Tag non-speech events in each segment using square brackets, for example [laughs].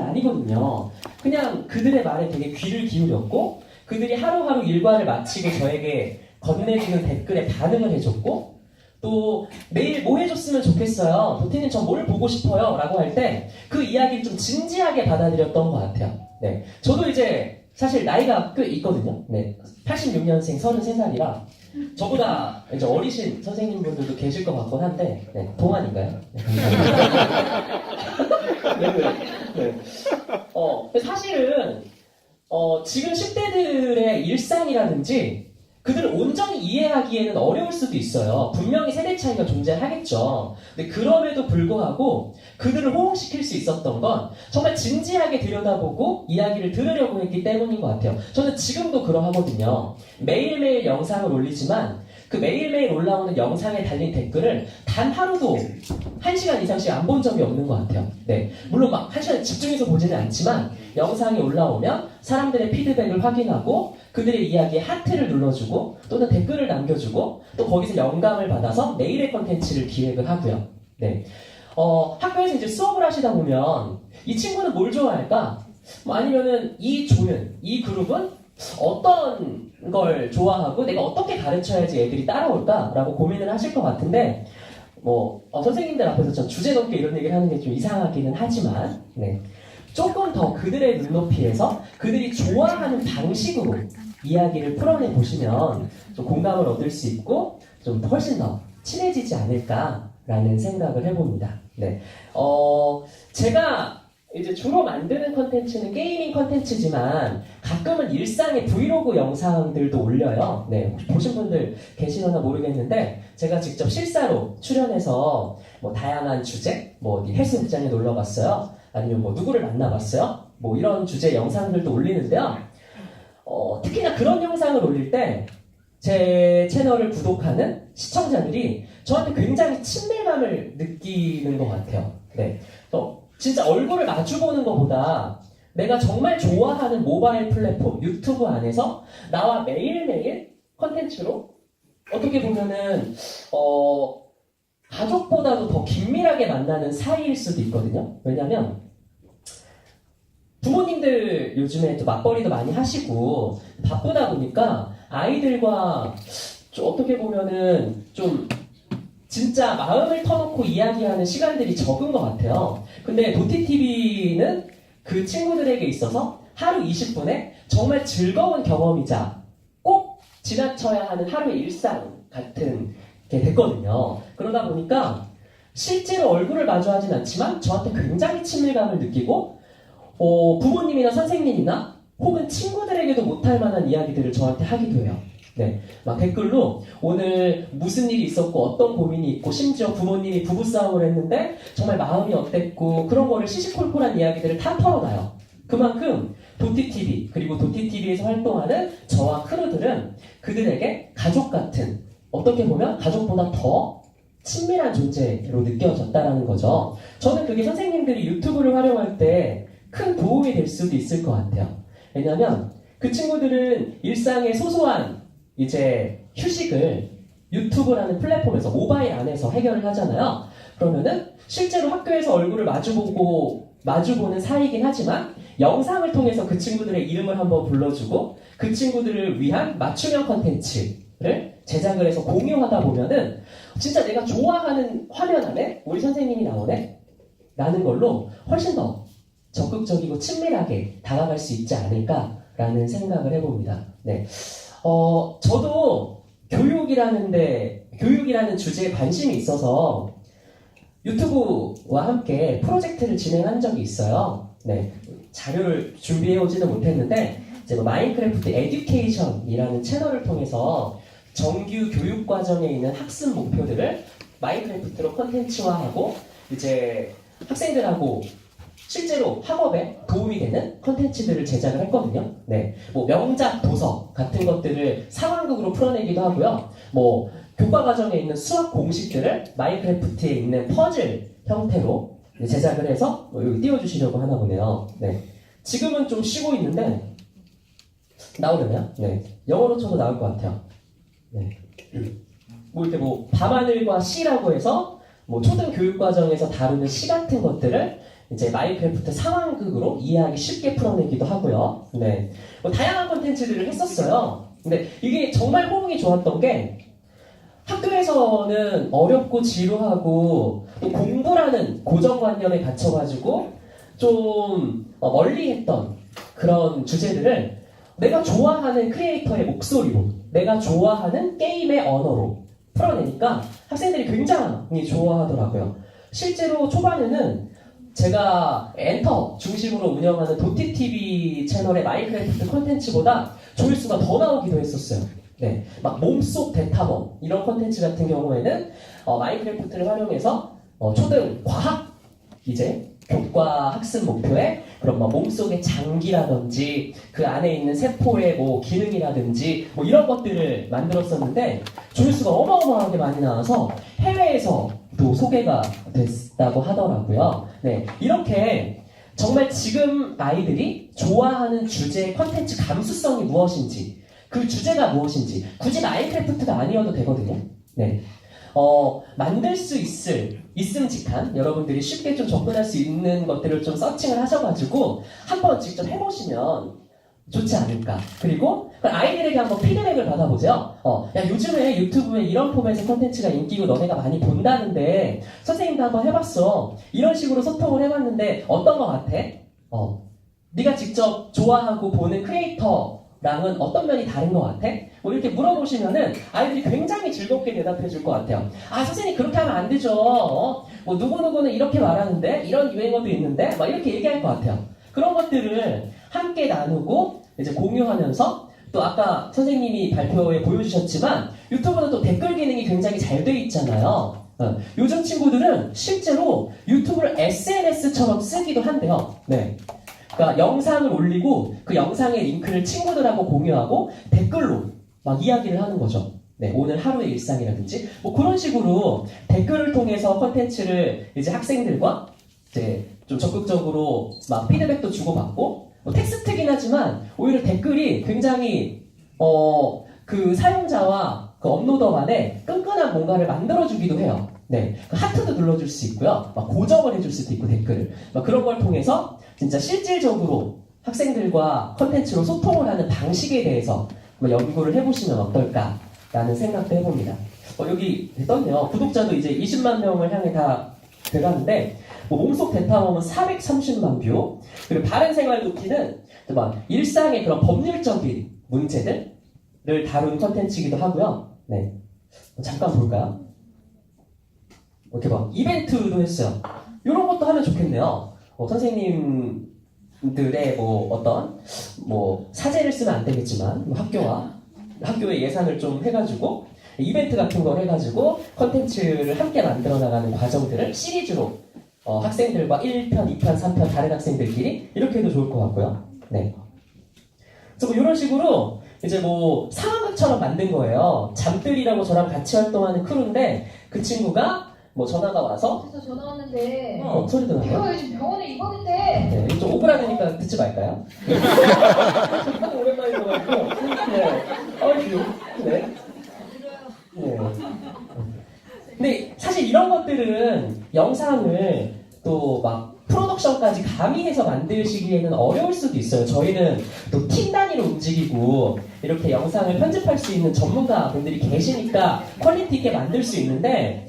아니거든요. 그냥 그들의 말에 되게 귀를 기울였고 그들이 하루하루 일과를 마치고 저에게 건네주는 댓글에 반응을 해줬고 또 매일 뭐 해줬으면 좋겠어요. 도티님 저 뭘 보고 싶어요. 라고 할 때 그 이야기를 좀 진지하게 받아들였던 것 같아요. 네. 저도 이제 사실 나이가 꽤 있거든요. 네. 86년생 33살이라 저보다 이제 어리신 선생님분들도 계실 것 같곤 한데 네. 동안인가요? 네, [laughs] [laughs] 네. 네. 어, 사실은 어, 지금 10대들의 일상이라든지 그들을 온전히 이해하기에는 어려울 수도 있어요. 분명히 세대 차이가 존재하겠죠. 근데 그럼에도 불구하고 그들을 호응시킬 수 있었던 건 정말 진지하게 들여다보고 이야기를 들으려고 했기 때문인 것 같아요. 저는 지금도 그러하거든요. 매일매일 영상을 올리지만 그 매일매일 올라오는 영상에 달린 댓글을 단 하루도 한 시간 이상씩 안 본 적이 없는 것 같아요. 네. 물론 막 한 시간 집중해서 보지는 않지만 영상이 올라오면 사람들의 피드백을 확인하고 그들의 이야기에 하트를 눌러주고 또는 댓글을 남겨주고 또 거기서 영감을 받아서 내일의 컨텐츠를 기획을 하고요. 네. 어, 학교에서 이제 수업을 하시다 보면 이 친구는 뭘 좋아할까? 뭐 아니면은 이 조는, 이 그룹은 어떤 걸 좋아하고 내가 어떻게 가르쳐야지 애들이 따라올까라고 고민을 하실 것 같은데 뭐 어, 선생님들 앞에서 전 주제 넘게 이런 얘기를 하는 게 좀 이상하기는 하지만 네. 조금 더 그들의 눈높이에서 그들이 좋아하는 방식으로 이야기를 풀어내 보시면 좀 공감을 얻을 수 있고 좀 훨씬 더 친해지지 않을까라는 생각을 해봅니다. 네. 어, 제가 이제 주로 만드는 컨텐츠는 게이밍 컨텐츠지만 가끔은 일상의 브이로그 영상들도 올려요. 네, 혹시 보신 분들 계시려나 모르겠는데 제가 직접 실사로 출연해서 뭐 다양한 주제, 뭐 어디 헬스장에 놀러 갔어요. 아니면 뭐 누구를 만나봤어요. 뭐 이런 주제 영상들도 올리는데요. 어, 특히나 그런 영상을 올릴 때 제 채널을 구독하는 시청자들이 저한테 굉장히 친밀감을 느끼는 것 같아요. 네. 어, 진짜 얼굴을 마주보는 것보다 내가 정말 좋아하는 모바일 플랫폼 유튜브 안에서 나와 매일매일 컨텐츠로 어떻게 보면은 어 가족보다도 더 긴밀하게 만나는 사이일 수도 있거든요. 왜냐면 부모님들 요즘에 또 맞벌이도 많이 하시고 바쁘다 보니까 아이들과 좀 어떻게 보면은 좀 진짜 마음을 터놓고 이야기하는 시간들이 적은 것 같아요. 근데 도티TV는 그 친구들에게 있어서 하루 20분에 정말 즐거운 경험이자 꼭 지나쳐야 하는 하루의 일상 같은 게 됐거든요. 그러다 보니까 실제로 얼굴을 마주하진 않지만 저한테 굉장히 친밀감을 느끼고 어, 부모님이나 선생님이나 혹은 친구들에게도 못할 만한 이야기들을 저한테 하기도 해요. 네, 막 댓글로 오늘 무슨 일이 있었고 어떤 고민이 있고 심지어 부모님이 부부싸움을 했는데 정말 마음이 어땠고 그런 거를 시시콜콜한 이야기들을 다 털어놔요. 그만큼 도티TV 그리고 도티TV에서 활동하는 저와 크루들은 그들에게 가족 같은 어떻게 보면 가족보다 더 친밀한 존재로 느껴졌다라는 거죠. 저는 그게 선생님들이 유튜브를 활용할 때 큰 도움이 될 수도 있을 것 같아요. 왜냐하면 그 친구들은 일상의 소소한 이제 휴식을 유튜브라는 플랫폼에서 모바일 안에서 해결을 하잖아요. 그러면은 실제로 학교에서 얼굴을 마주보고 마주보는 사이긴 하지만 영상을 통해서 그 친구들의 이름을 한번 불러주고 그 친구들을 위한 맞춤형 컨텐츠를 제작을 해서 공유하다 보면은 진짜 내가 좋아하는 화면 안에 우리 선생님이 나오네? 라는 걸로 훨씬 더 적극적이고 친밀하게 다가갈 수 있지 않을까라는 생각을 해봅니다. 네. 어, 저도 교육이라는데, 교육이라는 주제에 관심이 있어서 유튜브와 함께 프로젝트를 진행한 적이 있어요. 네. 자료를 준비해 오지는 못했는데, 이제 뭐 마인크래프트 에듀케이션이라는 채널을 통해서 정규 교육 과정에 있는 학습 목표들을 마인크래프트로 컨텐츠화하고, 이제 학생들하고 실제로 학업에 도움이 되는 컨텐츠들을 제작을 했거든요. 네. 뭐 명작 도서 같은 것들을 상황극으로 풀어내기도 하고요. 뭐 교과 과정에 있는 수학 공식들을 마인크래프트에 있는 퍼즐 형태로 제작을 해서 뭐 여기 띄워주시려고 하나 보네요. 네. 지금은 좀 쉬고 있는데 나오려나요? 네. 영어로 쳐도 나올 것 같아요. 네. 뭐 이렇게 뭐 밤하늘과 시라고 해서 뭐 초등 교육 과정에서 다루는 시 같은 것들을 이제 마인크래프트 상황극으로 이해하기 쉽게 풀어내기도 하고요. 네. 뭐 다양한 콘텐츠들을 했었어요. 근데 이게 정말 호응이 좋았던 게 학교에서는 어렵고 지루하고 또 공부라는 고정관념에 갇혀가지고 좀 어, 멀리 했던 그런 주제들을 내가 좋아하는 크리에이터의 목소리로 내가 좋아하는 게임의 언어로 풀어내니까 학생들이 굉장히 좋아하더라고요. 실제로 초반에는 제가 엔터 중심으로 운영하는 도티TV 채널의 마인크래프트 컨텐츠보다 조회수가 더 나오기도 했었어요. 네, 막 몸속 대탐험 이런 컨텐츠 같은 경우에는 어, 마인크래프트를 활용해서 어, 초등 과학 이제 교과 학습 목표에 그런 뭐 몸속의 장기라든지 그 안에 있는 세포의 뭐 기능이라든지 뭐 이런 것들을 만들었었는데 조회수가 어마어마하게 많이 나와서 해외에서 도 소개가 됐다고 하더라고요. 네, 이렇게 정말 지금 아이들이 좋아하는 주제 컨텐츠 감수성이 무엇인지 그 주제가 무엇인지 굳이 마인크래프트가 아니어도 되거든요. 네. 어, 만들 수 있을, 있음직한 여러분들이 쉽게 좀 접근할 수 있는 것들을 좀 서칭을 하셔가지고 한번 직접 해보시면 좋지 않을까. 그리고 그 아이들에게 한번 피드백을 받아보죠. 어, 야, 요즘에 유튜브에 이런 포맷의 콘텐츠가 인기고 너네가 많이 본다는데 선생님도 한번 해봤어. 이런 식으로 소통을 해봤는데 어떤 것 같아? 어, 네가 직접 좋아하고 보는 크리에이터랑은 어떤 면이 다른 것 같아? 뭐 이렇게 물어보시면은 아이들이 굉장히 즐겁게 대답해 줄 것 같아요. 아, 선생님 그렇게 하면 안 되죠. 어? 뭐 누구 누구는 이렇게 말하는데 이런 유행어도 있는데 막 이렇게 얘기할 것 같아요. 그런 것들을 함께 나누고 이제 공유하면서 또 아까 선생님이 발표에 보여주셨지만 유튜브는 또 댓글 기능이 굉장히 잘 돼 있잖아요. 어, 요즘 친구들은 실제로 유튜브를 SNS처럼 쓰기도 한대요. 네. 그러니까 영상을 올리고 그 영상의 링크를 친구들하고 공유하고 댓글로 막 이야기를 하는 거죠. 네, 오늘 하루의 일상이라든지 뭐 그런 식으로 댓글을 통해서 컨텐츠를 이제 학생들과 이제 좀 적극적으로 막 피드백도 주고받고 뭐 텍스트긴 하지만 오히려 댓글이 굉장히 어 그 사용자와 그 업로더 간에 끈끈한 뭔가를 만들어주기도 해요. 네, 그 하트도 눌러줄 수 있고요. 막 고정을 해줄 수도 있고 댓글을 막 그런 걸 통해서 진짜 실질적으로 학생들과 컨텐츠로 소통을 하는 방식에 대해서 연구를 해보시면 어떨까라는 생각도 해봅니다. 어, 여기 떴네요. 구독자도 이제 20만 명을 향해 다 돼가는데 뭐 몸속 대탐험은 430만 뷰 그리고 바른 생활 돕기는 막 일상의 그런 법률적인 문제들을 다룬 컨텐츠이기도 하고요. 네, 어, 잠깐 볼까요? 이렇게 막 이벤트도 했어요. 이런 것도 하면 좋겠네요. 어, 선생님들의 뭐 어떤 뭐 사제를 쓰면 안 되겠지만 뭐 학교와 학교의 예산을 좀 해가지고 이벤트 같은 걸 해가지고 컨텐츠를 함께 만들어 나가는 과정들을 시리즈로 어, 학생들과 1편, 2편, 3편 다른 학생들끼리 이렇게 해도 좋을 것 같고요. 네. 그래서 뭐 이런 식으로 이제 뭐 상황극처럼 만든 거예요. 잠들이라고 저랑 같이 활동하는 크루인데 그 친구가 뭐 전화가 와서 그래서 전화 왔는데 어, 소리도 나요. 제가 요즘 병원에 입원인데 네, 좀 오그라드니까 듣지 말까요? 하도 오랜만에 들어가지고 네. 어휴 네. 네. 근데 사실 이런 것들은 영상을 또 막 프로덕션까지 가미해서 만드시기에는 어려울 수도 있어요. 저희는 또 팀 단위로 움직이고 이렇게 영상을 편집할 수 있는 전문가 분들이 계시니까 퀄리티 있게 만들 수 있는데 어,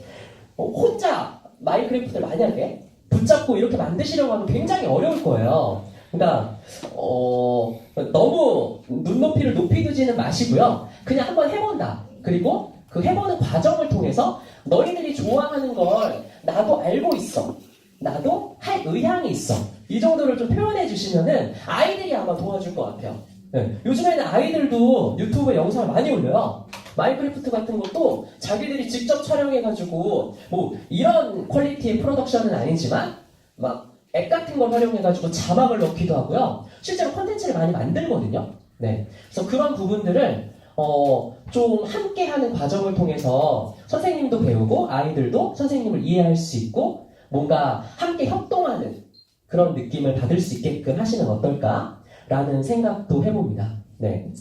혼자 마인크래프트를 만약에 붙잡고 이렇게 만드시려고 하면 굉장히 어려울 거예요. 그러니까 어, 너무 눈높이를 높이 두지는 마시고요. 그냥 한번 해본다. 그리고 그 해보는 과정을 통해서 너희들이 좋아하는 걸 나도 알고 있어. 나도 할 의향이 있어. 이 정도를 좀 표현해 주시면은 아이들이 아마 도와줄 것 같아요. 네. 요즘에는 아이들도 유튜브에 영상을 많이 올려요. 마인크래프트 같은 것도 자기들이 직접 촬영해가지고 뭐 이런 퀄리티의 프로덕션은 아니지만 막 앱 같은 걸 활용해가지고 자막을 넣기도 하고요. 실제로 콘텐츠를 많이 만들거든요. 네. 그래서 그런 부분들을 어, 좀 함께 하는 과정을 통해서 선생님도 배우고 아이들도 선생님을 이해할 수 있고 뭔가 함께 협동하는 그런 느낌을 받을 수 있게끔 하시면 어떨까라는 생각도 해봅니다. 네.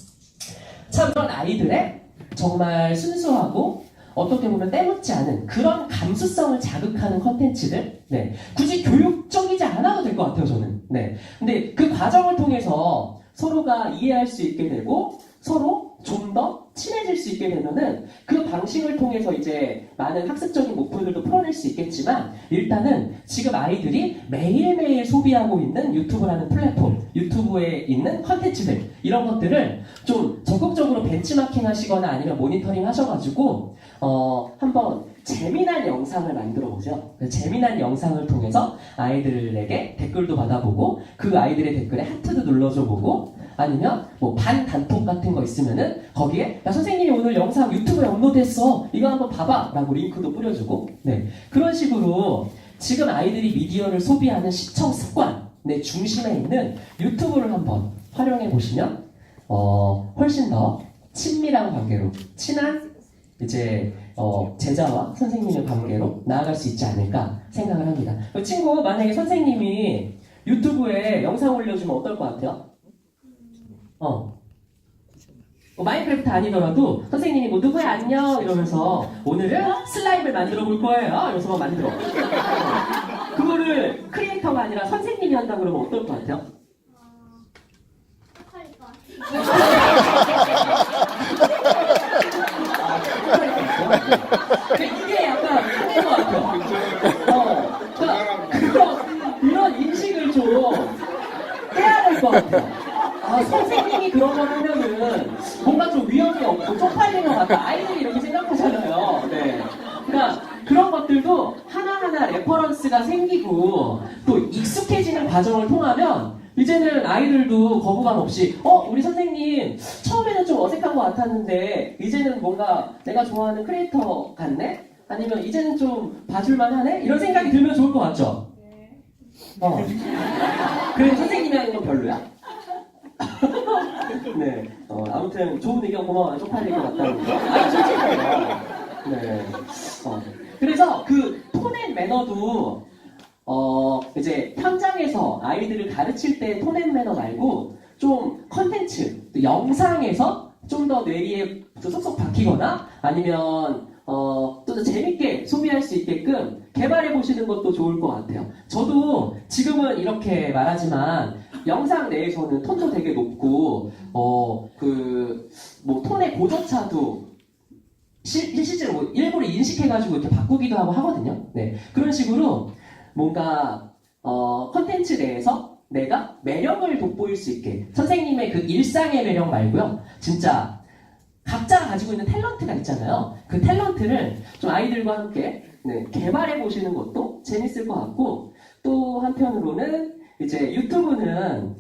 참 그런 아이들의 정말 순수하고 어떻게 보면 때묻지 않은 그런 감수성을 자극하는 컨텐츠들, 네. 굳이 교육적이지 않아도 될 것 같아요, 저는. 네. 근데 그 과정을 통해서 서로가 이해할 수 있게 되고, 서로 좀 더 친해질 수 있게 되면은 그 방식을 통해서 이제 많은 학습적인 목표들도 풀어낼 수 있겠지만 일단은 지금 아이들이 매일매일 소비하고 있는 유튜브라는 플랫폼, 유튜브에 있는 컨텐츠들 이런 것들을 좀 적극적으로 벤치마킹 하시거나 아니면 모니터링 하셔가지고 어 한번 재미난 영상을 만들어 보세요. 그 재미난 영상을 통해서 아이들에게 댓글도 받아보고 그 아이들의 댓글에 하트도 눌러줘 보고 아니면 뭐 반 단톡 같은 거 있으면은 거기에 야 선생님이 오늘 영상 유튜브에 업로드했어 이거 한번 봐봐라고 링크도 뿌려주고 네 그런 식으로 지금 아이들이 미디어를 소비하는 시청 습관 내 중심에 있는 유튜브를 한번 활용해 보시면 어 훨씬 더 친밀한 관계로 친한 이제 어, 제자와 선생님의 관계로 나아갈 수 있지 않을까 생각을 합니다. 그 친구 만약에 선생님이 유튜브에 영상 올려주면 어떨 것 같아요? 어. 뭐 마인크래프트 아니더라도 선생님이 뭐 누구야 안녕 이러면서 오늘은 슬라임을 만들어 볼 거예요. 이러면서 막 만들어. 그거를 크리에이터가 아니라 선생님이 한다 그러면 어떨 것 같아요? 근데 이게 약간 한인 것 같아요. 어, 그러니까 그런, 이런 인식을 좀 해야 될 것 같아요 아, 선생님이 그런 걸 하면은 뭔가 좀 위험이 없고 쪽팔린 것 같다. 아이들이 이렇게 생각하잖아요. 네. 그러니까 그런 것들도 하나하나 레퍼런스가 생기고 또 익숙해지는 과정을 통하면 이제는 아이들도 거부감 없이 어 우리 선생님 처음에는 좀 어색한 것 같았는데 이제는 뭔가 내가 좋아하는 크리에이터 같네 아니면 이제는 좀 봐줄만 하네 이런 생각이 들면 좋을 것 같죠 어 그래도 선생님이 하는 건 별로야 네. 어, 아무튼 좋은 의견 고마워요. 쪽팔릴 것 같다는 거. 아니, 솔직해요. 네. 어, 그래서 그 톤앤 매너도 어, 이제 현장에서 아이들을 가르칠 때 톤앤 매너 말고 좀 컨텐츠, 또 영상에서 좀 더 뇌리에 쏙쏙 박히거나 아니면 어, 또 재밌게 소비할 수 있게끔 개발해 보시는 것도 좋을 것 같아요. 저도 지금은 이렇게 말하지만 영상 내에서는 톤도 되게 높고 어 그 뭐 톤의 고조차도 실, 실제로 뭐 일부러 인식해가지고 이렇게 바꾸기도 하고 하거든요. 네 그런 식으로 뭔가 어 컨텐츠 내에서 내가 매력을 돋보일 수 있게 선생님의 그 일상의 매력 말고요. 진짜 각자가 가지고 있는 탤런트가 있잖아요. 그 탤런트를 좀 아이들과 함께 네, 개발해 보시는 것도 재밌을 것 같고 또 한편으로는 이제 유튜브는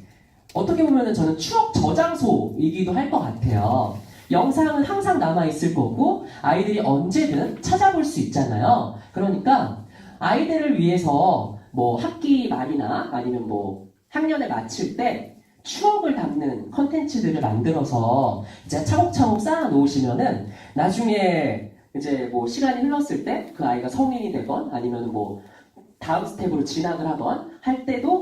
어떻게 보면은 저는 추억 저장소이기도 할 것 같아요. 영상은 항상 남아 있을 거고 아이들이 언제든 찾아볼 수 있잖아요. 그러니까 아이들을 위해서 뭐 학기 말이나 아니면 뭐 학년을 마칠 때 추억을 담는 컨텐츠들을 만들어서 이제 차곡차곡 쌓아 놓으시면은 나중에 이제 뭐 시간이 흘렀을 때 그 아이가 성인이 되건 아니면 뭐 다음 스텝으로 진학을 하건 할 때도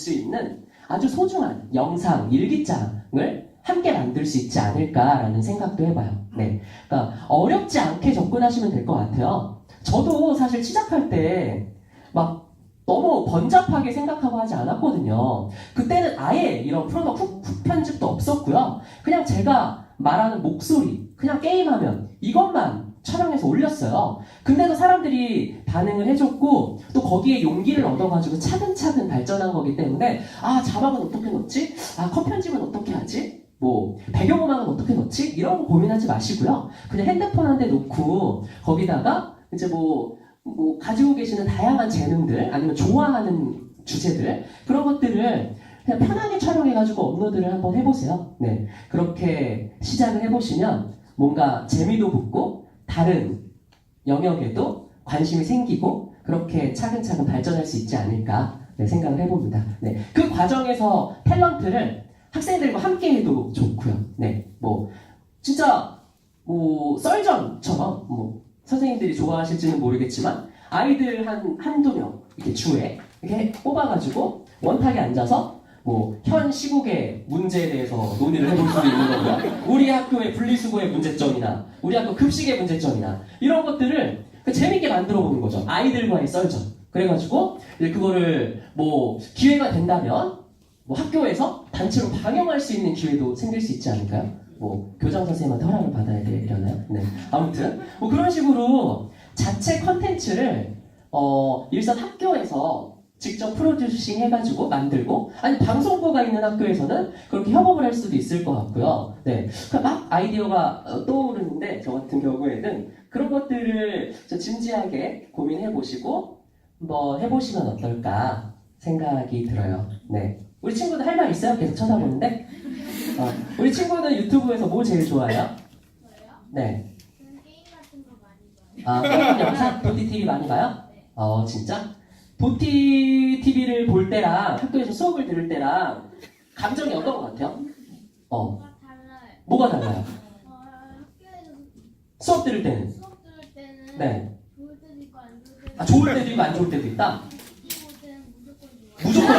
수 있는 아주 소중한 영상, 일기장을 함께 만들 수 있지 않을까라는 생각도 해봐요. 네. 그러니까 어렵지 않게 접근하시면 될 것 같아요. 저도 사실 시작할 때 막 너무 번잡하게 생각하고 하지 않았거든요. 그때는 아예 이런 프로덕 훅, 훅 편집도 없었고요. 그냥 제가 말하는 목소리, 그냥 게임하면 이것만 촬영해서 올렸어요. 근데도 사람들이 반응을 해줬고 또 거기에 용기를 얻어가지고 차근차근 발전한 거기 때문에 아 자막은 어떻게 넣지? 아 컷 편집은 어떻게 하지? 뭐 배경음악은 어떻게 넣지? 이런 거 고민하지 마시고요. 그냥 핸드폰 한 대 놓고 거기다가 이제 뭐, 뭐 가지고 계시는 다양한 재능들 아니면 좋아하는 주제들 그런 것들을 그냥 편하게 촬영해가지고 업로드를 한번 해보세요. 네 그렇게 시작을 해보시면 뭔가 재미도 붙고 다른 영역에도 관심이 생기고 그렇게 차근차근 발전할 수 있지 않을까 네, 생각을 해봅니다. 네, 그 과정에서 탤런트를 학생들과 함께 해도 좋고요. 네, 뭐 진짜 뭐 썰전처럼 뭐 선생님들이 좋아하실지는 모르겠지만 아이들 한 한두 명 이렇게 주에 이렇게 뽑아가지고 원탁에 앉아서 뭐 현 시국의 문제에 대해서 논의를 해볼 수도 있는 거고요. 우리 학교의 분리수거의 문제점이나 우리 학교 급식의 문제점이나 이런 것들을 그 재밌게 만들어 보는 거죠. 아이들과의 썰전. 그래가지고 이제 그거를 뭐 기회가 된다면 뭐 학교에서 단체로 방영할 수 있는 기회도 생길 수 있지 않을까요? 뭐 교장 선생님한테 허락을 받아야 되려나요? 네. 아무튼 뭐 그런 식으로 자체 컨텐츠를 어 일선 학교에서 직접 프로듀싱 해가지고 만들고 아니 방송부가 있는 학교에서는 그렇게 협업을 할 수도 있을 것 같고요. 네, 그러니까 막 아이디어가 어, 떠오르는데 저 같은 경우에는 그런 것들을 좀 진지하게 고민해 보시고 한번 해보시면 어떨까 생각이 들어요. 네, 우리 친구들 할 말 있어요? 계속 쳐다보는데 어, 우리 친구는 유튜브에서 뭐 제일 좋아해요? 네, 게임 같은 거 많이 봐요. 아 게임 영상 도티 TV 많이 봐요? 어 진짜? 도티 TV를 볼 때랑 학교에서 수업을 들을 때랑 감정이 어떤 것 같아요? 어 뭐가 달라요. 뭐가 달라요? 어, 학교에서 수업 들을 때는 수업 들을 때는 네. 좋을 때도 있고 안 좋을 때도 아, 좋을 때도 있고 안 좋을 때도 있다. 있고 때는 무조건 좋아요. 무조건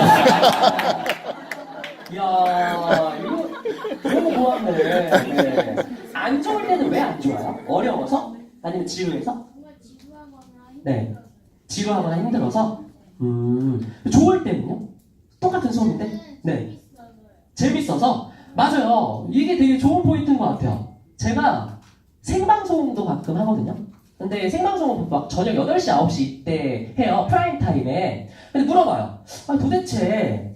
이야 이거 너무 고맙네. 네. 안 좋을 때는 왜 안 좋아요? 어려워서? 아니면 지루해서? 뭔가 지루하거나 네. 힘들어서. 지루하거나 힘들어서? 음 좋을 때는요? 똑같은 수업인데? 때는 네. 재밌어서 맞아요. 이게 되게 좋은 포인트인 것 같아요. 제가 생방송도 가끔 하거든요. 근데 생방송은 막 저녁 8시, 9시 때 해요. 프라임 타임에. 근데 물어봐요. 아, 도대체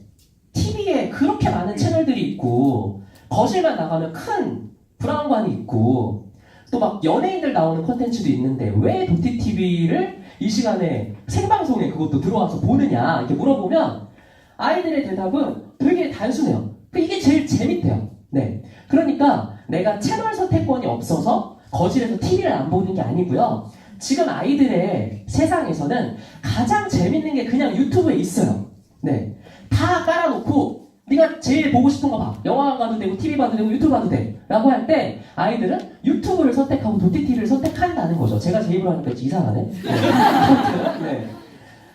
TV에 그렇게 많은 채널들이 있고 거실만 나가면 큰 브라운관이 있고 또 막 연예인들 나오는 컨텐츠도 있는데 왜 도티 TV를 이 시간에 생방송에 그것도 들어와서 보느냐 이렇게 물어보면 아이들의 대답은 되게 단순해요. 그 이게 제일 재밌대요. 네. 그러니까 내가 채널 선택권이 없어서 거실에서 TV를 안 보는 게 아니고요. 지금 아이들의 세상에서는 가장 재밌는 게 그냥 유튜브에 있어요. 네. 다 깔아놓고 네가 제일 보고 싶은 거 봐. 영화관 가도 되고 TV 봐도 되고 유튜브 봐도 돼. 라고 할 때 아이들은 유튜브를 선택하고 도티티를 선택한다는 거죠. 제가 제 입으로 하니까 이상하네. 네. 네.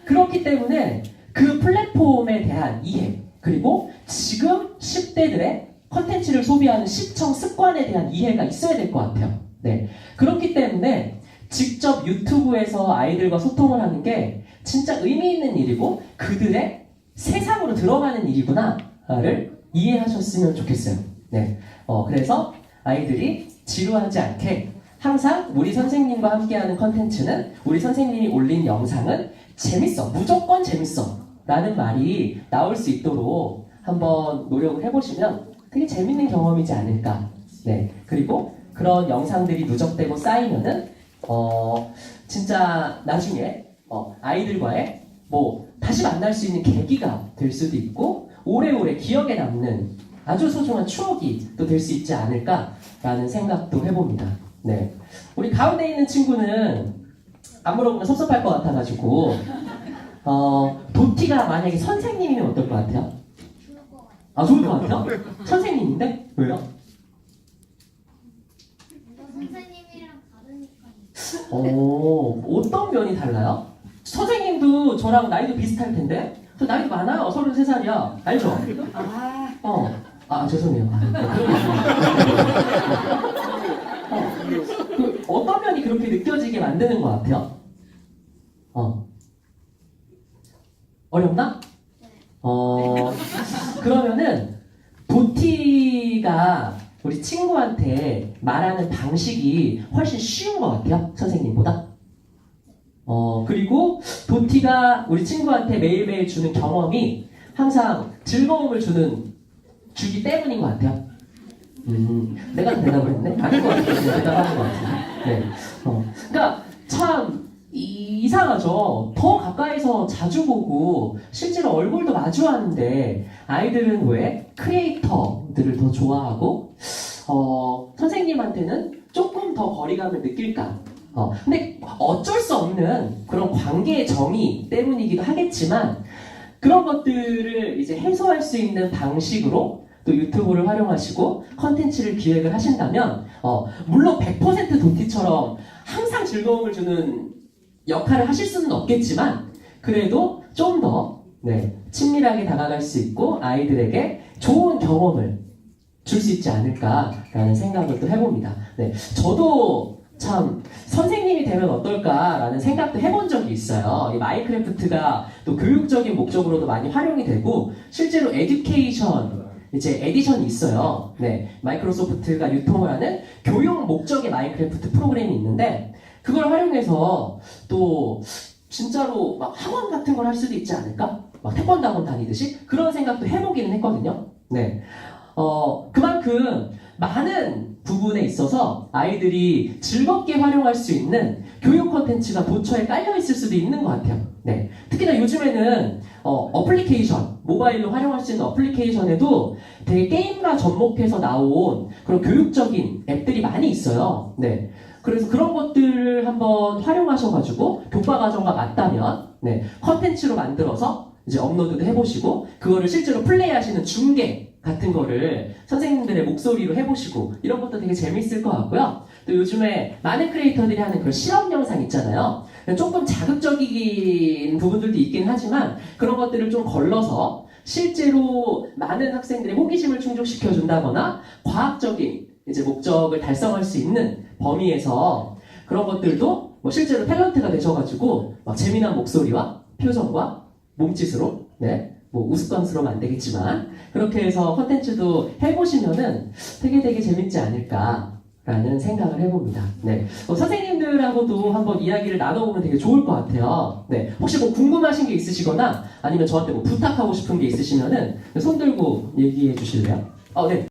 그렇기 때문에 그 플랫폼에 대한 이해 그리고 지금 10대들의 컨텐츠를 소비하는 시청 습관에 대한 이해가 있어야 될 것 같아요. 네. 그렇기 때문에 직접 유튜브에서 아이들과 소통을 하는 게 진짜 의미 있는 일이고 그들의 세상으로 들어가는 일이구나 를 이해하셨으면 좋겠어요. 네. 어, 그래서 아이들이 지루하지 않게 항상 우리 선생님과 함께하는 컨텐츠는 우리 선생님이 올린 영상은 재밌어. 무조건 재밌어. 라는 말이 나올 수 있도록 한번 노력을 해보시면 되게 재밌는 경험이지 않을까. 네. 그리고 그런 영상들이 누적되고 쌓이면은, 어, 진짜 나중에, 어, 아이들과의 뭐, 다시 만날 수 있는 계기가 될 수도 있고, 오래오래 기억에 남는 아주 소중한 추억이 또 될 수 있지 않을까라는 생각도 해봅니다. 네. 우리 가운데 있는 친구는 안 물어보면 섭섭할 것 같아가지고, 어, 도티가 만약에 선생님이면 어떨 것 같아요? 아, 좋을 것 같아요? 선생님인데? 왜요? 선생님이랑 다르니까요. 어, 어떤 면이 달라요? 선생님도 저랑 나이도 비슷할 텐데? 저 나이도 많아요. 33살이야. 알죠? 아, 어. 아, 죄송해요. 아, 어, 그 어떤 면이 그렇게 느껴지게 만드는 것 같아요? 어. 어렵나? 어, 그러면은, 도티가 우리 친구한테 말하는 방식이 훨씬 쉬운 것 같아요? 선생님보다? 어, 그리고 도티가 우리 친구한테 매일매일 주는 경험이 항상 즐거움을 주는, 주기 때문인 것 같아요. 음, 내가 대답을 했네? 아닌 것 같아요. 대답하는 것 같아요. 네. 어, 그러니까 참 이, 이상하죠. 더 가까이서 자주 보고 실제로 얼굴도 마주하는데 아이들은 왜 크리에이터들을 더 좋아하고 어, 선생님한테는 조금 더 거리감을 느낄까? 어, 근데 어쩔 수 없는 그런 관계의 정의 때문이기도 하겠지만 그런 것들을 이제 해소할 수 있는 방식으로 또 유튜브를 활용하시고 컨텐츠를 기획을 하신다면 어, 물론 100% 도티처럼 항상 즐거움을 주는 역할을 하실 수는 없겠지만 그래도 좀더 네, 친밀하게 다가갈 수 있고 아이들에게 좋은 경험을 줄 수 있지 않을까라는 생각을 또 해봅니다. 네, 저도 참 선생님이 되면 어떨까라는 생각도 해본 적이 있어요. 이 마인크래프트가 또 교육적인 목적으로도 많이 활용이 되고 실제로 에듀케이션 이제 에디션이 있어요. 네, 마이크로소프트가 유통을 하는 교육 목적의 마인크래프트 프로그램이 있는데 그걸 활용해서 또 진짜로 막 학원 같은 걸 할 수도 있지 않을까? 막 태권도 학원 다니듯이 그런 생각도 해보기는 했거든요. 네, 어 그만큼 많은 부분에 있어서 아이들이 즐겁게 활용할 수 있는 교육 콘텐츠가 도처에 깔려 있을 수도 있는 것 같아요. 네, 특히나 요즘에는 어, 어플리케이션, 모바일로 활용할 수 있는 어플리케이션에도 되게 게임과 접목해서 나온 그런 교육적인 앱들이 많이 있어요. 네. 그래서 그런 것들을 한번 활용하셔가지고 교과 과정과 맞다면 네, 컨텐츠로 만들어서 이제 업로드도 해보시고 그거를 실제로 플레이하시는 중계 같은 거를 선생님들의 목소리로 해보시고 이런 것도 되게 재밌을 것 같고요. 또 요즘에 많은 크리에이터들이 하는 그런 실험 영상 있잖아요. 조금 자극적인 부분들도 있긴 하지만 그런 것들을 좀 걸러서 실제로 많은 학생들의 호기심을 충족시켜 준다거나 과학적인 이제 목적을 달성할 수 있는 범위에서 그런 것들도 뭐 실제로 탤런트가 되셔가지고 막 재미난 목소리와 표정과 몸짓으로 네. 뭐 우스꽝스러우면 안 되겠지만 그렇게 해서 컨텐츠도 해보시면은 되게 되게 재밌지 않을까라는 생각을 해봅니다. 네, 어, 선생님들하고도 한번 이야기를 나눠보면 되게 좋을 것 같아요. 네, 혹시 뭐 궁금하신 게 있으시거나 아니면 저한테 뭐 부탁하고 싶은 게 있으시면은 손 들고 얘기해 주실래요? 어, 네.